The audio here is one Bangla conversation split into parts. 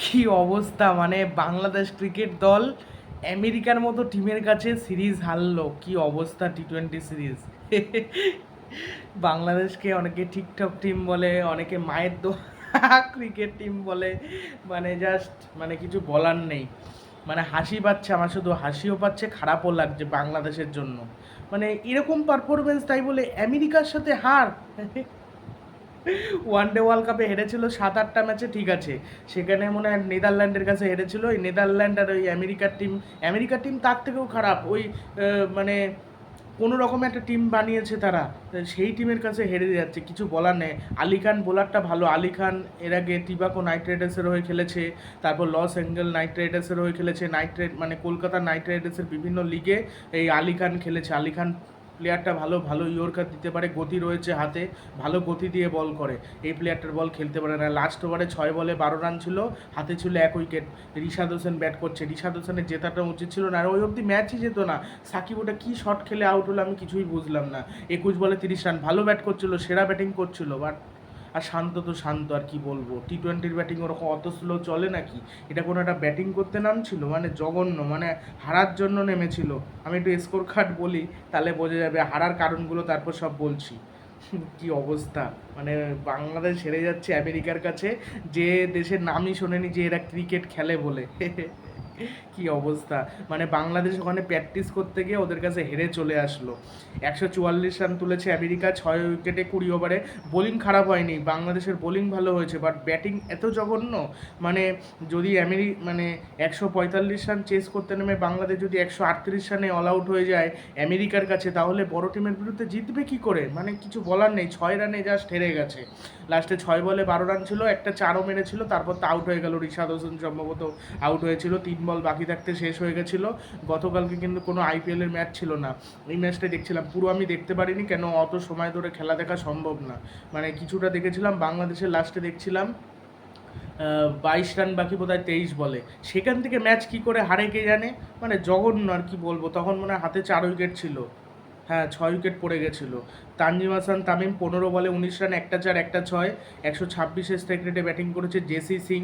কি অবস্থা? মানে বাংলাদেশ ক্রিকেট দল আমেরিকার মতো টিমের কাছে সিরিজ হারলো। কি অবস্থা টি টোয়েন্টি সিরিজ? বাংলাদেশকে অনেকে ঠিকঠাক টিম বলে, অনেকে মায়ের দো ক্রিকেট টিম বলে। মানে জাস্ট মানে কিছু বলার নেই। মানে হাসি পাচ্ছে আমার, শুধু হাসিও পাচ্ছে, খারাপও লাগছে বাংলাদেশের জন্য। মানে এরকম পারফরমেন্স তাই বলে আমেরিকার সাথে হার। ওয়ান ডে ওয়ার্ল্ড কাপে হেরেছিল সাত, আটটা ম্যাচে ঠিক আছে। সেখানে মনে হয় নেদারল্যান্ডের কাছে হেরেছিল। ওই নেদারল্যান্ড আর ওই আমেরিকার টিম আমেরিকার টিম তার থেকেও খারাপ। ওই মানে কোনো রকম একটা টিম বানিয়েছে তারা। সেই টিমের কাছে হেরে যাচ্ছে। কিছু বলার নেই। আলী খান বোলারটা ভালো। আলী খান এর আগে টিবাকো নাইট রাইডার্সের হয়ে খেলেছে। তারপর লস অ্যাঞ্জেল নাইট রাইডার্সের হয়ে খেলেছে। নাইট রাইড মানে কলকাতা নাইট রাইডার্সের বিভিন্ন লিগে এই আলী খান খেলেছে। আলী খান প্লেয়ারটা ভালো ভালো ইয়র্কার দিতে পারে, গতি রয়েছে হাতে, ভালো গতি দিয়ে বল করে। এই প্লেয়ারটার বল খেলতে পারে না। লাস্ট ওভারে ছয় বলে বারো রান ছিল, হাতে ছিল এক উইকেট রিশাদ হোসেন ব্যাট করছে। রিশাদ হোসেনের জেতাটা উচিত ছিল না। আর ওই অবধি ম্যাচই যেত না। সাকিব ওটা কী শট খেলে আউট হলো আমি কিছুই বুঝলাম না। একুশ বলে তিরিশ রান ভালো ব্যাট করছিল, সেরা ব্যাটিং করছিল বাট আর শান্ত তো শান্ত, আর কি বলব? টি টোয়েন্টির ব্যাটিং ওরকম অত স্লো চলে নাকি? এটা কোনো একটা ব্যাটিং করতে নামছিল? মানে জঘন্য মানে হারার জন্য নেমেছিল। আমি একটু স্কোর কার্ড বলি, তাহলে বোঝা যাবে হারার কারণগুলো তারপর সব বলছি। কি অবস্থা? মানে বাংলাদেশ হেরে যাচ্ছে আমেরিকার কাছে, যে দেশের নামই শোনেনি যে এরা ক্রিকেট খেলে বলে। কি অবস্থা? মানে বাংলাদেশ ওখানে প্র্যাকটিস করতে গিয়ে ওদের কাছে হেরে চলে আসলো। একশো চুয়াল্লিশ রান তুলেছে আমেরিকা, ছয় উইকেটে কুড়ি ওভারে। বোলিং খারাপ হয়নি, বাংলাদেশের বোলিং ভালো হয়েছে বাট ব্যাটিং এত জঘন্য। মানে যদি আমেরি মানে একশো পঁয়তাল্লিশ রান চেস করতে নেমে বাংলাদেশ যদি একশো আটত্রিশ রানে অল আউট হয়ে যায় আমেরিকার কাছে, তাহলে বড় টিমের বিরুদ্ধে জিতবে কি করে? মানে কিছু বলার নেই, ছয় রানে জাস্ট হেরে গেছে। লাস্টে ছয় বলে বারো রান ছিল, একটা চারও মেরেছিল, তারপর তো আউট হয়ে গেল রিশাদ হোসেন সম্ভবত আউট হয়েছিল। তিন বল বাকি থাকতে শেষ হয়ে গেছিল। গতকালকে কিন্তু কোনো আইপিএলের ম্যাচ ছিল না। এই ম্যাচটা দেখছিলাম। পুরো আমি দেখতে পারিনি কেন অত সময় ধরে খেলা দেখা সম্ভব না। মানে কিছুটা দেখেছিলাম, বাংলাদেশের লাস্টে দেখছিলাম বাইশ রান বাকি বোধ হয় তেইশ বলে। সেখান থেকে ম্যাচ কি করে হারে কে জানে? মানে জঘন্য আর কি বলব। তখন মনে হয় হাতে চার উইকেট ছিল। হ্যাঁ ছয় উইকেট পড়ে গেছিল। তানজিম হাসান, তামিম, পনেরো বলে উনিশ রান একটা চার, একটা ছয়। একশো ছাব্বিশে স্ট্রাইক রেটে ব্যাটিং করেছে জেসি সিং।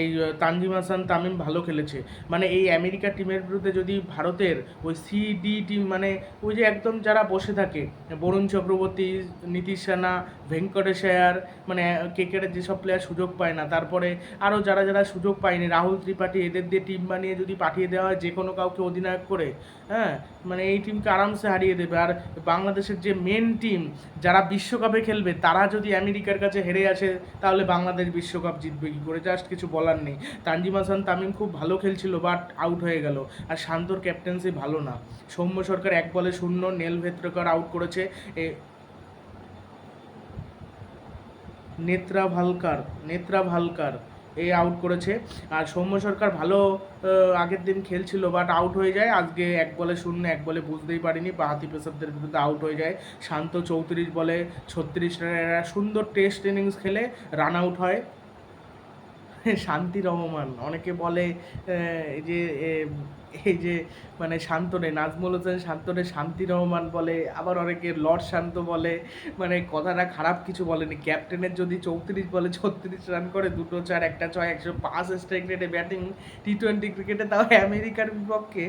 এই তানজিম হাসান তামিম ভালো খেলেছে। মানে এই আমেরিকা টিমের বিরুদ্ধে যদি ভারতের ওই সিডি টিম মানে ওই যে একদম যারা বসে থাকে, বরুণ চক্রবর্তী, নীতিশ রানা ভেঙ্কটেশ আয়ার মানে ক্রিকেটের যেসব প্লেয়ার সুযোগ পায় না, তারপরে আরও যারা যারা সুযোগ পায়নি, রাহুল ত্রিপাঠী, এদের দিয়ে টিম বানিয়ে যদি পাঠিয়ে দেওয়া হয় যে কোনো কাউকে অধিনায়ক করে হ্যাঁ মানে এই টিমকে আরামসে হারিয়ে দেবে। আর বাংলাদেশের যে মেন টিম যারা বিশ্বকাপে খেলবে, তারা যদি আমেরিকার কাছে হেরে আসে, তাহলে বাংলাদেশ বিশ্বকাপ জিতবে কী করে? জাস্ট কিছু বলার নেই। তানজিম হাসান তামিম খুব ভালো খেলছিল বাট আউট হয়ে গেল। আর শান্তর ক্যাপ্টেন্সি ভালো না। সৌম্য সরকার এক বলে শূন্য, নেল ভেত্রকর আউট করেছে। এ, নেত্রা ভালকার নেত্রা ভালকার। এই আউট করেছে। আর সৌম্য সরকার ভালো আগের দিন খেলছিল বাট আউট হয়ে যায়। আজকে এক বলে শূন্য এক বলে বুঝতেই পারিনি। বাহাতি পেসারদের বিরুদ্ধে আউট হয়ে যায়। শান্ত চৌত্রিশ বলে ছত্রিশ রানের সুন্দর টেস্ট ইনিংস খেলে রান আউট হয়। শান্তি রহমান অনেকে বলে যে এ, এই যে মানে শান্তনে, নাজমুল হোসেন শান্তনে শান্তি রহমান বলে, আবার অনেকে লর্ড শান্ত বলে মানে কথাটা খারাপ কিছু বলেনি। ক্যাপ্টেনের যদি চৌত্রিশ বলে ছত্রিশ রান করে, দুটো চার, একটা ছয়, একশো পাঁচ স্ট্রাইক রেটে ব্যাটিং টি টোয়েন্টি ক্রিকেটে, তাও আমেরিকার বিপক্ষে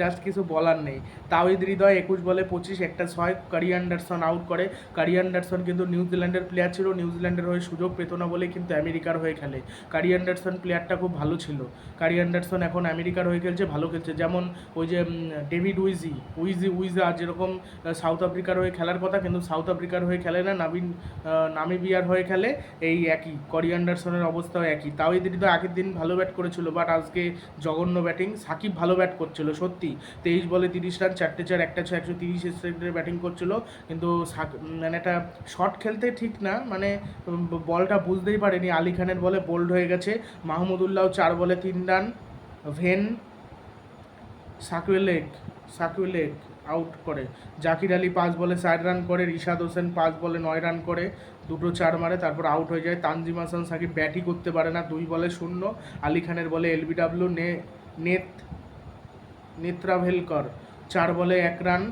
জাস্ট কিছু বলার নেই। তাওহিদ হৃদয় একুশ বলে পঁচিশ, একটা ছয় কারি অ্যান্ডারসন আউট করে। কারি অ্যান্ডারসন কিন্তু নিউজিল্যান্ডের প্লেয়ার ছিল নিউজিল্যান্ডের হয়ে সুযোগ পেত না বলে কিন্তু আমেরিকার হয়ে খেলে। কারি অ্যান্ডারসন প্লেয়ারটা খুব ভালো ছিল। কারি অ্যান্ডারসন এখন আমেরিকার হয়ে খেলছে, ভালো খেলছে। যেমন ওই যে ডেভিড উইজি উইজি উইজা যেরকম সাউথ আফ্রিকার হয়ে খেলার কথা, কিন্তু সাউথ আফ্রিকার হয়ে খেলে না, নাবিন নামিবিয়ার হয়ে খেলে, এই একই করি অ্যান্ডারসনের অবস্থাও একই। তাও এদের তো আগের দিন ভালো ব্যাট করেছিল বাট আজকে জঘন্য ব্যাটিং সাকিব ভালো ব্যাট করছিল, সত্যি। তেইশ বলে তিরিশ রান, চারটে চার, একটা ছয়, একশো তিরিশ স্ট্রাইকের ব্যাটিং করছিল, কিন্তু মানে একটা শট খেলতে ঠিক না মানে বলটা বুঝতেই পারেনি। আলী খানের বলে বোল্ড হয়ে গেছে মাহমুদুল্লাহ চার বলে তিন রান ভেন সাকুয়েলেক সাকুয়েলেক আউট করে। জাকির আলী পাঁচ বলে চার রান করে, রিশাদ হোসেন পাঁচ বলে নয় রান করে, দুটো চার মারে, তারপর আউট হয়ে যায়। তানজিম হাসান সাকিব ব্যাটই করতে পারে না, দুই বলে শূন্য। আলী খানের বলে এলবিডাব্লিউ নে, নেত, নেত্রাভেলকর, চার বলে এক রান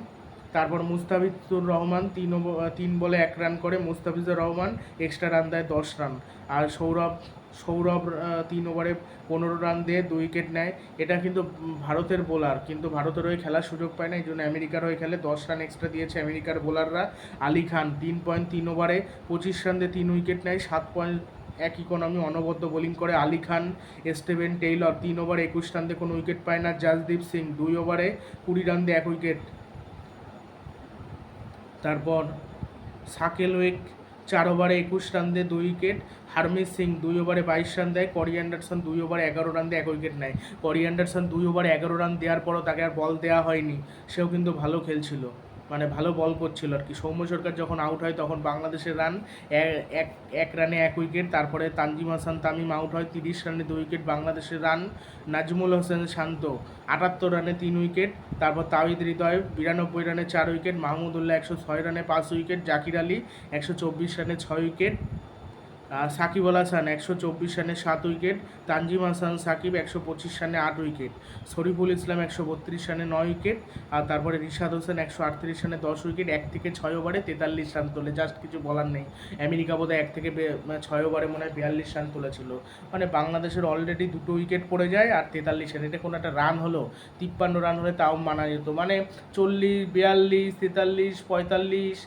তারপর মুস্তাফিজুর রহমান তিন তিন বলে এক রান করে, মুস্তাফিজুর রহমান এক্সট্রা রান দেয় দশ রান আর সৌরভ সৌরভ তিন ওভারে পনেরো রান দিয়ে দুই উইকেট নেয়। এটা কিন্তু ভারতের বোলার, কিন্তু ভারতের হয়ে খেলার সুযোগ পায় না। এই জন্য আমেরিকার হয়ে খেলে দশ রান এক্সট্রা দিয়েছে আমেরিকার বোলাররা। আলী খান, তিন পয়েন্ট তিন ওভারে পঁচিশ রান দিয়ে তিন উইকেট নেয়, সাত পয়েন্ট এক ইকোনমি অনবদ্য বোলিং করে। আলী খান, স্টেভেন টেইলর, তিন ওভারে একুশ রান দিয়ে কোনো উইকেট পায় না। জাসদীপ সিং, দুই ওভারে কুড়ি রান দিয়ে এক উইকেট। তারপর সাকেল উইক, চার ওভারে একুশ রান দিয়ে দুই উইকেট। হারমিত সিং দুই ওভারে বাইশ রান দেয়, করি অ্যান্ডারসন দুই ওভারে এগারো রান দিয়ে, এক উইকেট নেয়। করি অ্যান্ডারসন দুই ওভারে এগারো রান দেওয়ার পরও তাকে আর বল দেওয়া হয়নি। সেও কিন্তু ভালো খেলছিল। মানে ভালো বল করছিল আর কি। সৌম্য সরকার যখন আউট হয় তখন বাংলাদেশের রান এক এক রানে এক উইকেট, তারপরে তানজিম হাসান, তামিম আউট হয় তিরিশ রানে দুই উইকেট, বাংলাদেশের রান নাজমুল হোসেন শান্ত আটাত্তর রানে তিন উইকেট, তারপর তাহিদ হৃদয় বিরানব্বই রানে চার উইকেট মাহমুদুল্লাহ একশো ছয় রানে পাঁচ উইকেট, জাকির আলী একশো চব্বিশ রানে ছয় উইকেট সাকিব আল হাসান একশো চব্বিশ রানে সাত উইকেট, তানজিম হাসান, সাকিব একশো পঁচিশ রানে আট উইকেট, শরীফুল ইসলাম একশো বত্রিশ রানে নয় উইকেট, আর তারপরে রিশাদ হোসেন একশো আটত্রিশ রানে দশ উইকেট, এক থেকে ছয় ওভারে তেতাল্লিশ রান তোলে, জাস্ট কিছু বলার নেই। আমেরিকা বোধহয় এক থেকে মানে ছয় ওভারে মনে হয় বিয়াল্লিশ রান তুলেছিল। মানে বাংলাদেশের অলরেডি দুটো উইকেট পড়ে যায় আর তেতাল্লিশ রান। এটা কোনো একটা রান হলো, তিপ্পান্ন রান হলে তাও মানা যেত। মানে চল্লিশ, বিয়াল্লিশ, তেতাল্লিশ, পঁয়তাল্লিশ,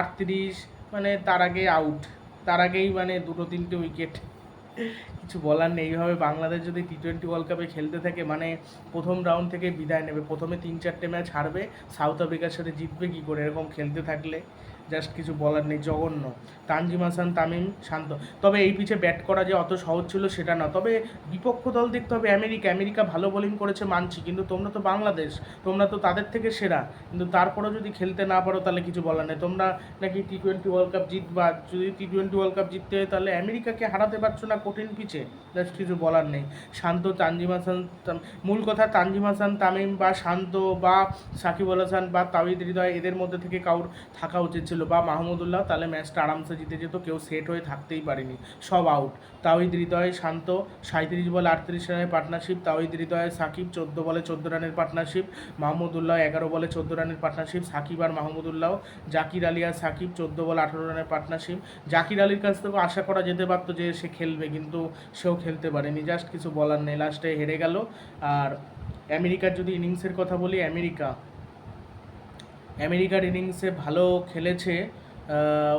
আটত্রিশ মানে তার আগে আউট তার আগেই মানে দুটো তিনটে উইকেট কিছু বলার নেই। এইভাবে বাংলাদেশ যদি টি টোয়েন্টি ওয়ার্ল্ড কাপে খেলতে থাকে মানে প্রথম রাউন্ড থেকে বিদায় নেবে। প্রথমে তিন চারটে ম্যাচ হারবে সাউথ আফ্রিকার সাথে জিতবে কী করে? এরকম খেলতে থাকলে। জাস্ট কিছু বলার নেই, জঘন্য। তানজিম হাসান, তামিম, শান্ত। তবে এই পিচে ব্যাট করা যে অত সহজ ছিল সেটা না। তবে বিপক্ষ দল দেখতে হবে, আমেরিকা আমেরিকা ভালো বোলিং করেছে, মানছি। কিন্তু তোমরা তো বাংলাদেশ, তোমরা তো তাদের থেকে সেরা। কিন্তু তারপরেও যদি খেলতে না পারো, তাহলে কিছু বলার নেই। তোমরা নাকি টি টোয়েন্টি ওয়ার্ল্ড কাপ জিতবা? যদি টি টোয়েন্টি ওয়ার্ল্ড কাপ জিততে হয়, তাহলে আমেরিকাকে হারাতে পারছ না কঠিন পিচে? জাস্ট কিছু বলার নেই। শান্ত, তানজিম হাসান মূল কথা তানজিম হাসান, তামিম বা শান্ত বা সাকিব আল হাসান বা তাওহিদ হৃদয়, এদের মধ্যে থেকে কাউর থাকা উচিত ছিল বা মাহমুদুল্লাহ তাহলে ম্যাচটা আরামসে জিতে যেত, কেউ সেট হয়ে থাকতেই পারেনি। সব আউট তাওহিদ হৃদয় শান্ত সাঁত্রিশ বলে আটত্রিশ রানের পার্টনারশিপ তাওহিদ হৃদয় সাকিব চোদ্দ বলে চোদ্দ রানের পার্টনারশিপ মাহমুদুল্লাহ এগারো বলে চোদ্দ রানের পার্টনারশিপ সাকিব আর মাহমুদুল্লাহ, জাকির আলী আর সাকিব চোদ্দ বলে আঠারো রানের পার্টনারশিপ জাকির আলীর কাছ থেকেও আশা করা যেতে পারতো যে সে খেলবে, কিন্তু সেও খেলতে পারেনি। জাস্ট কিছু বলার নেই লাস্টে হেরে গেল। আর আমেরিকার যদি ইনিংসের কথা বলি, আমেরিকা আমেরিকার ইনিংসে ভালো খেলেছে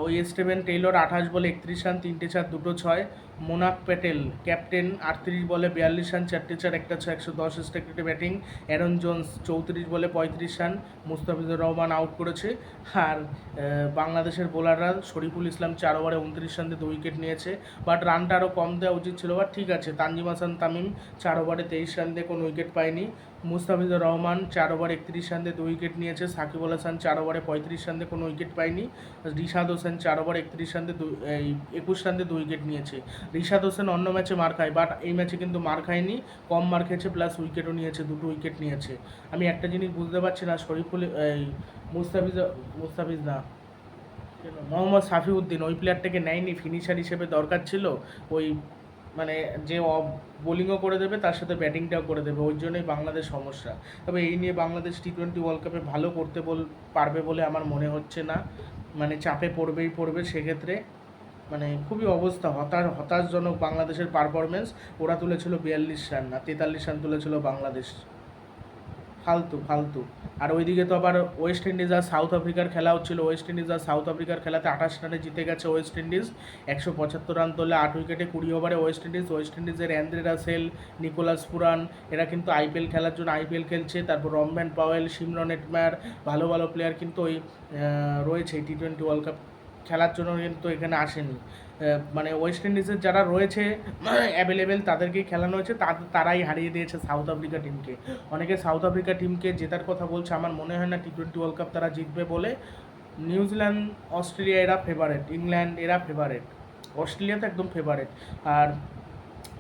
ওই স্টেভেন টেইলর আঠাশ বলে একত্রিশ রান, তিনটে চার, দুটো ছয়। মোনাক প্যাটেল, ক্যাপ্টেন, আটত্রিশ বলে বিয়াল্লিশ রান, চারটে চার, একটা ছয়, একশো দশ স্টেকেটে ব্যাটিং অ্যারন জোন্স চৌত্রিশ বলে পঁয়ত্রিশ রান, মুস্তাফিজুর রহমান আউট করেছে। আর বাংলাদেশের বোলাররা শরীফুল ইসলাম চার ওভারে উনত্রিশ রান দু উইকেট নিয়েছে। বাট রানটা আরও কম দেওয়া উচিত ছিল। বাট ঠিক আছে, তানজিম হাসান তামিম চার ওভারে তেইশ রান দিয়ে কোনো উইকেট পায়নি। মুস্তাফিজুর রহমান চার ওভার একত্রিশ রান দিয়ে দু উইকেট নিয়েছে, সাকিব আল হাসান চার ওভারে পঁয়ত্রিশ রান কোনো উইকেট পায়নি, রিশাদ হোসেন চার ওভার একত্রিশ রান দিয়ে দু- এই একুশ রান দিয়ে দু উইকেট নিয়েছে। রিশাদ হোসেন অন্য ম্যাচে মার খায়, বাট এই ম্যাচে কিন্তু মার খায়নি, কম মার খেয়েছে, প্লাস উইকেটও নিয়েছে, দুটো উইকেট নিয়েছে। আমি একটা জিনিস বুঝতে পারছি না, শরীফুল, এই মুস্তাফিজ মুস্তাফিজ না মোহাম্মদ সাফিউদ্দিন ওই প্লেয়ারটাকে নেয়নি ফিনিশার হিসেবে দরকার ছিল, ওই মানে যে বোলিংও করে দেবে, তার সাথে ব্যাটিংটাও করে দেবে, ওই জন্যই বাংলাদেশ সমস্যা। তবে এই নিয়ে বাংলাদেশ টি টোয়েন্টি ওয়ার্ল্ড কাপে ভালো করতে বল, পারবে বলে আমার মনে হচ্ছে না। মানে চাপে পড়বেই পড়বে সেক্ষেত্রে। মানে খুবই অবস্থা, হতাশ, হতাশজনক বাংলাদেশের পারফরমেন্স ওরা তুলেছিল বিয়াল্লিশ রান না, তেতাল্লিশ রান তুলেছিল বাংলাদেশ। ফালতু ফালতু। আর ওইদিকে তো আবার ওয়েস্ট ইন্ডিজ আর সাউথ আফ্রিকার খেলা হচ্ছিল। ওয়েস্ট ইন্ডিজ আর সাউথ আফ্রিকার খেলাতে আঠাশ রানে জিতে গেছে ওয়েস্ট ইন্ডিজ একশো পঁচাত্তর রান তোলে, আট উইকেটে কুড়ি ওভারে ওয়েস্ট ইন্ডিজ ওয়েস্ট ইন্ডিজের অ্যান্দ্রে রাসেল নিকোলাস পুরান এরা কিন্তু আইপিএল খেলার জন্য আইপিএল খেলছে। তারপর রমব্যান পাওয়েল সিমরন এটম্যার ভালো ভালো প্লেয়ার কিন্তু ওই রয়েছে টি টোয়েন্টি ওয়ার্ল্ড কাপ খেলার জন্য কিন্তু এখানে আসেনি। মানে ওয়েস্ট ইন্ডিজের যারা রয়েছে অ্যাভেলেবেল তাদেরকেই খেলানো হয়েছে তারাই হারিয়ে দিয়েছে সাউথ আফ্রিকা টিমকে অনেকে সাউথ আফ্রিকা টিমকে জেতার কথা বলছে, আমার মনে হয় না টি টোয়েন্টি ওয়ার্ল্ড কাপ তারা জিতবে বলে। নিউজিল্যান্ড অস্ট্রেলিয়া এরা ফেভারেট ইংল্যান্ড এরা ফেভারেট অস্ট্রেলিয়া তো একদম ফেভারেট আর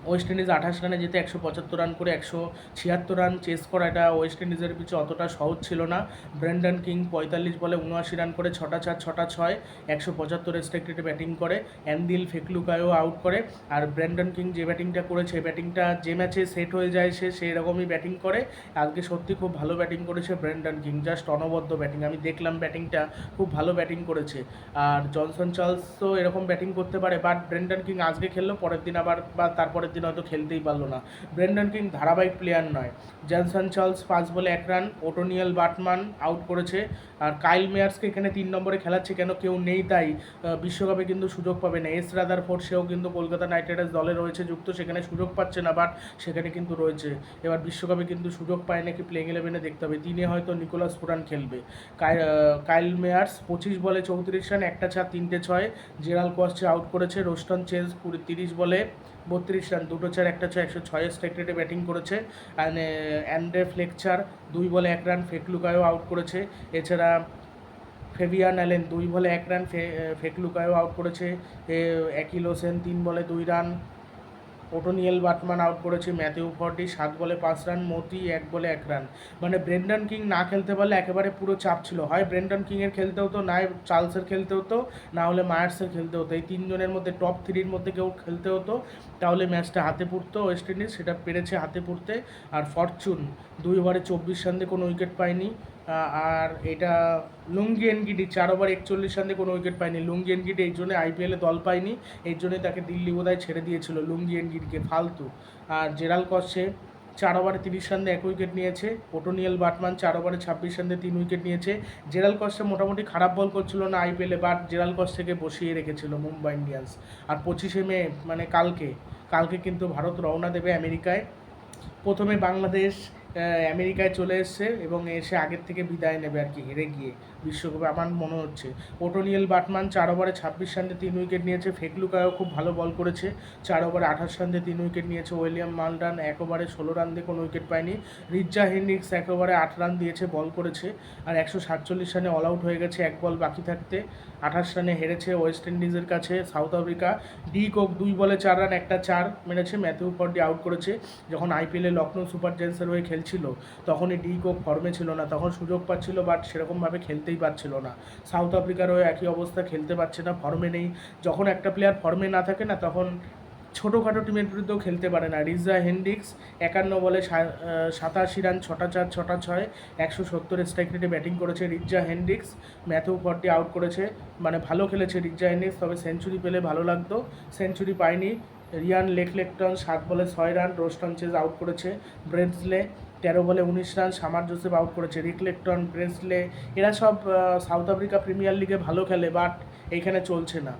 ওয়েস্ট ইন্ডিজ আঠাশ রানে যেতে একশো পঁচাত্তর রান করে একশো ছিয়াত্তর রান চেস করা, এটা ওয়েস্ট ইন্ডিজের পিছু অতটা সহজ ছিল না। ব্রেন্ডন কিং পঁয়তাল্লিশ বলে উনআশি রান করে ছটা চার, ছটা ছয়, একশো পঁচাত্তর রেস্ট্রিক্টেডে ব্যাটিং করে। অ্যান্দিল ফেকলুকায়ও আউট করে। আর ব্রেন্ডন কিং যে ব্যাটিংটা করেছে ব্যাটিংটা যে ম্যাচে সেট হয়ে যায় সে সেই রকমই ব্যাটিং করে। আজকে সত্যি খুব ভালো ব্যাটিং করেছে ব্রেন্ডন কিং জাস্ট অনবদ্য ব্যাটিং আমি দেখলাম ব্যাটিংটা খুব ভালো ব্যাটিং করেছে। আর জনসন চার্লসও এরকম ব্যাটিং করতে পারে বাট ব্রেন্ডন কিং আজকে খেললো, পরের দিন আবার বা তারপরের দিন হয়তো খেলতেই পারল না। ব্রেন্ডন কিং ধারাবাহিক প্লেয়ার নয়। জনসন চার্লস পাঁচ বলে এক রান ওটোনিয়াল বাটমান আউট করেছে। আর কাইল মেয়ার্সকে এখানে তিন নম্বরে খেলাচ্ছে কেন কেউ নেই তাই বিশ্বকাপে কিন্তু সুযোগ পাবে না। এস রাদার ফোর্ড সেও কিন্তু কলকাতা নাইট রাইডার্স দলে রয়েছে, যুক্ত সেখানে সুযোগ পাচ্ছে না বাট সেখানে কিন্তু রয়েছে। এবার বিশ্বকাপে কিন্তু সুযোগ পায় নাকি প্লেইং ইলেভেনে দেখতে হবে। তিনে হয়তো নিকোলাস পুরান খেলবে। কাইল মেয়ার্স পঁচিশ বলে চৌত্রিশ রান একটা চার তিনটে ছয়। জেরাল কোয়াস্টে আউট করেছে। রোস্টন চেঞ্জ কুড়ি তিরিশ বলে বত্রিশ রান দুটো চার একটা ছয় একশো ছয় স্ট্রাইক রেটে ব্যাটিং করেছে। অ্যান্ড অ্যান্ড্রে ফ্লেকচার দুই বলে এক রান ফেকলুকায়ও আউট করেছে। এছাড়া ফেভিয়ান অ্যালেন দুই বলে এক রান ফে- ফেকলুকায়ও আউট করেছে। এ, একিল হোসেন তিন বলে দুই রান ওটোনিয়েল বাটমান আউট করেছে ম্যাথিউ ফর্টি সাত বলে পাঁচ রান মতি এক বলে এক রান মানে ব্রেন্ডন কিং না খেলতে পারলে একেবারে পুরো চাপ ছিল। হয় ব্রেন্ডন কিংয়ের খেলতে হতো, না চার্লসের খেলতে হতো, না হলে মায়ার্সের খেলতে হতো। এই তিনজনের মধ্যে টপ থ্রির মধ্যে কেউ খেলতে হতো, তাহলে ম্যাচটা হাতে পড়তো ওয়েস্ট ইন্ডিজ সেটা পেরেছে হাতে পড়তে আর ফরচুন দুই ওভারে চব্বিশ রান দিয়ে কোনো উইকেট পায়নি। আর এটা লুঙ্গি এনগিডি চার ওভার একচল্লিশ রান কোনো উইকেট পায়নি। লুঙ্গি এনগিডি এই জন্য আইপিএলে দল পায়নি, এই জন্যই তাকে দিল্লি বোধহয় ছেড়ে দিয়েছিল। লুঙ্গি এনগিডিকে ফালতু। আর জেরাল কসে চার ওভারে তিরিশ রান এক উইকেট নিয়েছে, ওটোনিয়াল বাটমান চার ওভারে ছাব্বিশ রান তিন উইকেট নিয়েছে। জেরাল কস্টে মোটামুটি খারাপ বল করছিল না আইপিএলে বাট জেরাল কস্টকে বসিয়ে রেখেছিল মুম্বাই ইন্ডিয়ান্স। আর পঁচিশে মে মানে কালকে কালকে কিন্তু ভারত রওনা দেবে আমেরিকায়। প্রথমে বাংলাদেশ আমেরিকায় চলে এসছে এবং এসে আগের থেকে বিদায় নেবে আর কি হেরে গিয়ে। বিশ্বকাপে আমার মনে হচ্ছে। ওটোনিয়াল বাটমান চার ওভারে ছাব্বিশ রান তিন উইকেট নিয়েছে। ফেকলুকায়ও খুব ভালো বল করেছে। চার ওভারে আঠাশ রান তিন উইকেট নিয়েছে উইলিয়াম মালডান। এক ওভারে ষোলো রান দিয়ে কোনো উইকেট পায়নি। রিজ্জা হেন্ডিক্স এক ওভারে আট রান দিয়েছে, বল করেছে। আর একশো সাতচল্লিশ রানে অল আউট হয়ে গেছে এক বল বাকি থাকতে। আঠাশ রানে হেরেছে ওয়েস্ট ইন্ডিজের কাছে সাউথ আফ্রিকা। ডি কোক দুই বলে চার রান, একটা চার মেরেছে। ম্যাথিউ ফর্ডি আউট করেছে। যখন আইপিএলে লখনৌ সুপার জায়ান্টসের হয়ে খেলছিল, তখনই ডি কোক ফর্মে ছিল না। তখন সুযোগ পাচ্ছিল বাট সেরকমভাবে খেলতেই পারছিল না। সাউথ আফ্রিকার হয়ে একই অবস্থা খেলতে পারছে না, ফর্মে নেই। যখন একটা প্লেয়ার ফর্মে না থাকে না, তখন ছোটোখাটো টিমের বিরুদ্ধেও খেলতে পারে না। রিজা হেন্ডিক্স একান্ন বলে সাতাশি রান, ছটা চার, ছটা ছয়, একশো সত্তর স্ট্রাইক রেটে ব্যাটিং করেছে Reeza Hendricks Matthew Forde out করেছে। মানে ভালো খেলেছে রিজা হেন্ডিক্স তবে সেঞ্চুরি পেলে ভালো লাগতো। সেঞ্চুরি পায়নি। রিয়ান লেকলেকটন সাত বলে ছয় রান রোস্টন চেজ আউট করেছে। ব্রেন্সলে তেরো বলে উনিশ রান, সামার জোসেফ আউট করেছে। রিকলেকটন ব্রেসলে এরা সব সাউথ আফ্রিকা প্রিমিয়ার লিগে ভালো খেলে, বাট এইখানে চলছে না।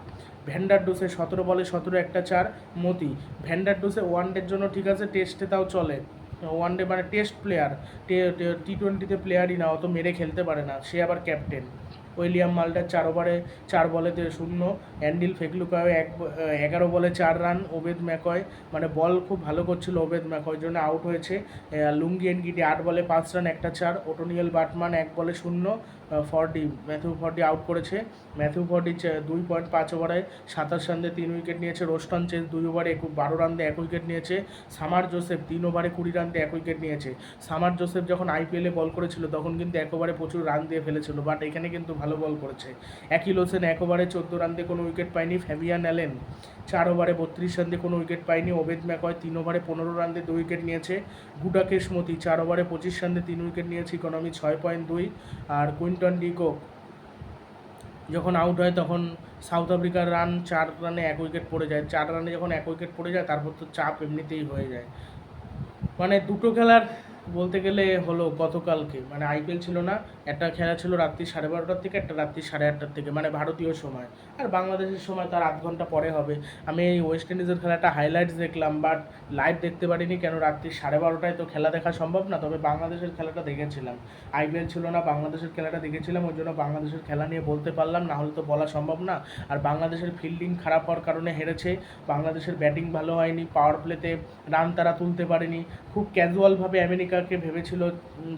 ভ্যান্ডার ডোসে সতেরো বলে সতেরো একটা চার, মতি। ভ্যান্ডার ডোসে ওয়ান ডের জন্য ঠিক আছে টেস্টে তাও চলে। ওয়ান ডে মানে টেস্ট প্লেয়ার টি টোয়েন্টিতে প্লেয়ারই না অত মেরে খেলতে পারে না, সে আবার ক্যাপ্টেন উইলিয়াম মাল্টার চার ওভারে চার বলেতে শূন্য, অ্যান্ডিল ফেকলুকায় এক এগারো বলে চার রান, ওবেদ ম্যাকয় মানে বল খুব ভালো করছিল ওবেদ ম্যাকয় জন্য, আউট হয়েছে। লুঙ্গি এনগিটি আট বলে পাঁচ রান, একটা চার, ওটোনিয়াল বাটমান এক বলে শূন্য ফর্ডি ম্যাথিউ ফর্ডি আউট করেছে। ম্যাথিউ ফর্ডি চে- দুই পয়েন্ট পাঁচ ওভারে সাতাশ রান দিয়ে তিন উইকেট নিয়েছে। রোস্টন চেস দুই ওভারে একু বারো রান দিয়ে এক উইকেট নিয়েছে। সামার জোসেফ তিন ওভারে কুড়ি রান দিয়ে এক উইকেট নিয়েছে। সামার জোসেফ যখন আইপিএলে বল করেছিল, তখন কিন্তু এক ওভারে প্রচুর রান দিয়ে ফেলেছিল বাট এখানে কিন্তু ভালো বল করেছে। একিল হোসেন এক ওভারে চোদ্দ রান দিয়ে কোনো উইকেট পায়নি ফ্যাবিয়ান অ্যালেন চার ওভারে বত্রিশ রান দিয়ে কোনো উইকেট পায়নি ওবেদ ম্যাকয় তিন ওভারে পনেরো রান দিয়ে দু উইকেট নিয়েছে। গুডাকেশ মতি চার ওভারে পঁচিশ রান দিয়ে তিন উইকেট নিয়েছে। ইকোনমি ছয় পয়েন্ট দুই। আর কুইন্টন ডিকো। যখন আউট হয় তখন সাউথ আফ্রিকার রান চার রানে এক উইকেট পড়ে যায়। চার রানে যখন এক উইকেট পড়ে যায়, তারপর তো চাপ এমনিতেই হয়ে যায়। মানে দুটো খেলার বলতে গেলে হলো গতকালকে মানে আইপিএল ছিল না, একটা খেলা ছিল রাত্রি সাড়ে বারোটার থেকে, একটা রাত্রি সাড়ে আটটার থেকে মানে ভারতীয় সময়। আর বাংলাদেশের সময় তার আধ ঘণ্টা পরে হবে। আমি এই ওয়েস্ট ইন্ডিজের খেলাটা হাইলাইটস দেখলাম বাট লাইভ দেখতে পারিনি, কেন রাত্রি সাড়ে বারোটায় তো খেলা দেখা সম্ভব না, তবে বাংলাদেশের খেলাটা দেখেছিলাম। আইপিএল ছিল না, বাংলাদেশের খেলাটা দেখেছিলাম, ওই জন্য বাংলাদেশের খেলা নিয়ে বলতে পারলাম, না হলে তো বলা সম্ভব না। আর বাংলাদেশের ফিল্ডিং খারাপ হওয়ার কারণে হেরেছে, বাংলাদেশের ব্যাটিং ভালো হয়নি পাওয়ার প্লেতে রান তারা তুলতে পারেনি। খুব ক্যাজুয়ালভাবে আমেরিকাকে ভেবেছিল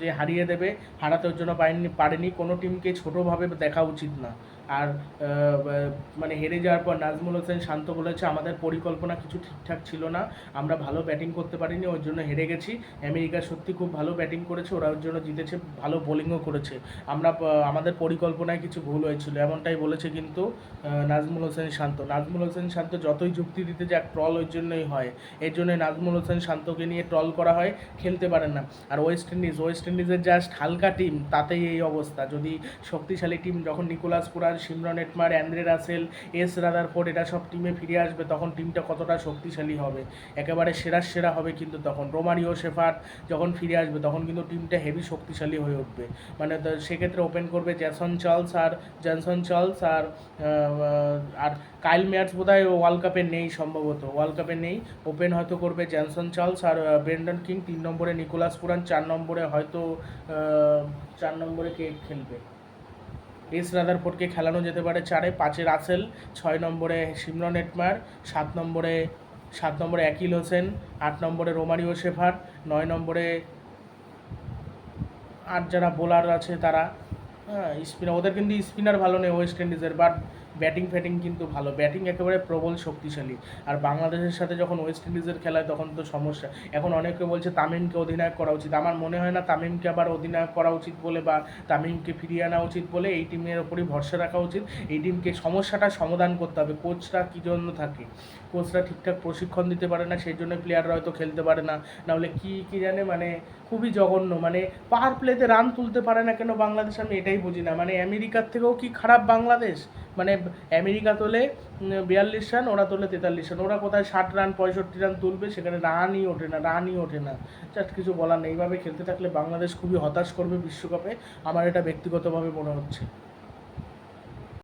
যে হারিয়ে দেবে, হারাতে ওর জন্য পারেনি কোনো টিমকে ছোটোভাবে দেখা উচিত না। আর মানে হেরে যাওয়ার পর নাজমুল হোসেন শান্ত বলেছে, আমাদের পরিকল্পনা কিছু ঠিকঠাক ছিল না। আমরা ভালো ব্যাটিং করতে পারিনি ওর জন্য হেরে গেছি। আমেরিকা সত্যি খুব ভালো ব্যাটিং করেছে, ওরা ওর জন্য জিতেছে, ভালো বোলিংও করেছে। আমরা আমাদের পরিকল্পনায় কিছু ভুল হয়েছিল। এমনটাই বলেছে কিন্তু নাজমুল হোসেন শান্ত। নাজমুল হোসেন শান্ত যতই যুক্তি দিতে যাক, ট্রল ওই জন্যই হয়। এর জন্য নাজমুল হোসেন শান্তকে নিয়ে ট্রল করা হয়, খেলতে পারেন না। আর ওয়েস্ট ইন্ডিজ, ওয়েস্ট ইন্ডিজের জাস্ট হালকা টিম, তাতেই এই অবস্থা। যদি শক্তিশালী টিম, যখন Nicholas Pooran Shimron, Hetmyer, Andre Russell, S Rutherford, এরা সব টিমে ফিরে আসবে। তখন টিমটা কতটা শক্তিশালী হবে? একেবারে সেরা সেরা হবে কিন্তু তখন। রোমারিও শেফার্ড যখন ফিরে আসবে, তখন কিন্তু টিমটা হেভি শক্তিশালী হয়ে উঠবে। মানে সেক্ষেত্রে ওপেন করবে জ্যাসন চার্লস আর জনসন চার্লস আর আর কাইল ম্যাটস বোধহয় ওয়ার্ল্ড কাপে নেই সম্ভবত। ওয়ার্ল্ড কাপে নেই। ওপেন হয়তো করবে জ্যানসন চার্লস আর ব্রেন্ডন কিং তিন নম্বরে, নিকোলাস পুরান চার নম্বরে হয়তো চার নম্বরে কে খেলবে? এস রাদারফোর্ডকে খেলানো যেতে পারে চারে। পাঁচে রাসেল, ছয় নম্বরে সিমরন এটমার, সাত নম্বরে সাত নম্বরে অ্যাকিল হোসেন, আট নম্বরে রোমারিও শেফার নয় নম্বরে আর যারা বোলার আছে তারা হ্যাঁ স্পিনার, ওদের কিন্তু স্পিনার ভালো নেই ওয়েস্ট ইন্ডিজের, বাট ব্যাটিং ফ্যাটিং কিন্তু ভালো। ব্যাটিং একেবারে প্রবল শক্তিশালী। আর বাংলাদেশের সাথে যখন ওয়েস্ট ইন্ডিজের খেলায় তখন তো সমস্যা। এখন অনেকে বলছে তামিমকে অধিনায়ক করা উচিত। আমার মনে হয় না তামিমকে আবার অধিনায়ক করা উচিত বলে বা তামিমকে ফিরিয়ে আনা উচিত বলে এই টিমের ওপরই ভরসা রাখা উচিত। এই টিমকে সমস্যাটা সমাধান করতে হবে। কোচরা কী জন্য থাকে? কোচরা ঠিকঠাক প্রশিক্ষণ দিতে পারে না, সেই জন্য প্লেয়াররা হয়তো খেলতে পারে না। নাহলে কি কি জানে? মানে খুবই জঘন্য। মানে পাওয়ার প্লেতে রান তুলতে পারে না কেন বাংলাদেশ? আমি এটাই বুঝি না। মানে আমেরিকার থেকেও কি খারাপ বাংলাদেশ? মানে আমেরিকা তোলে বিয়াল্লিশ রান, ওরা তোলে তেতাল্লিশ রান। ওরা কোথায় ষাট রান, পঁয়ষট্টি রান তুলবে সেখানে রানই ওঠে না, রানই ওঠে না। জাস্ট কিছু বলার নেই। এইভাবে খেলতে থাকলে বাংলাদেশ খুবই হতাশ করবে বিশ্বকাপে। আমার এটা ব্যক্তিগতভাবে মনে হচ্ছে।